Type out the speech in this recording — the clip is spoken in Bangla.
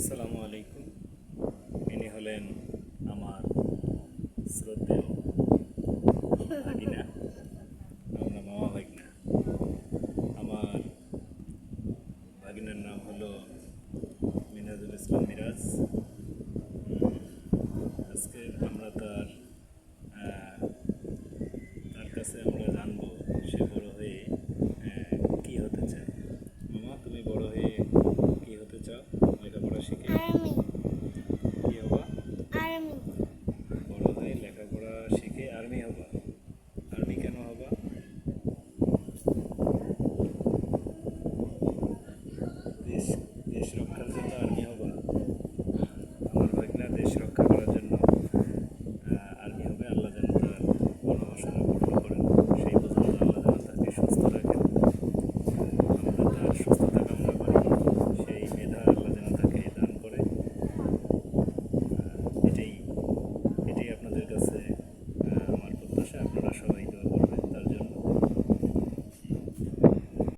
আসসালামু আলাইকুম। ইনি হলেন আমার শ্রদ্ধেয় ভাগিনা। আমরা মামা ভাগিনা। আমার ভাগিনার নাম হলো মিনাজুল ইসলাম মিরাজ। আজকে আমরা তার তার কাছে আমরা জানব সে es, es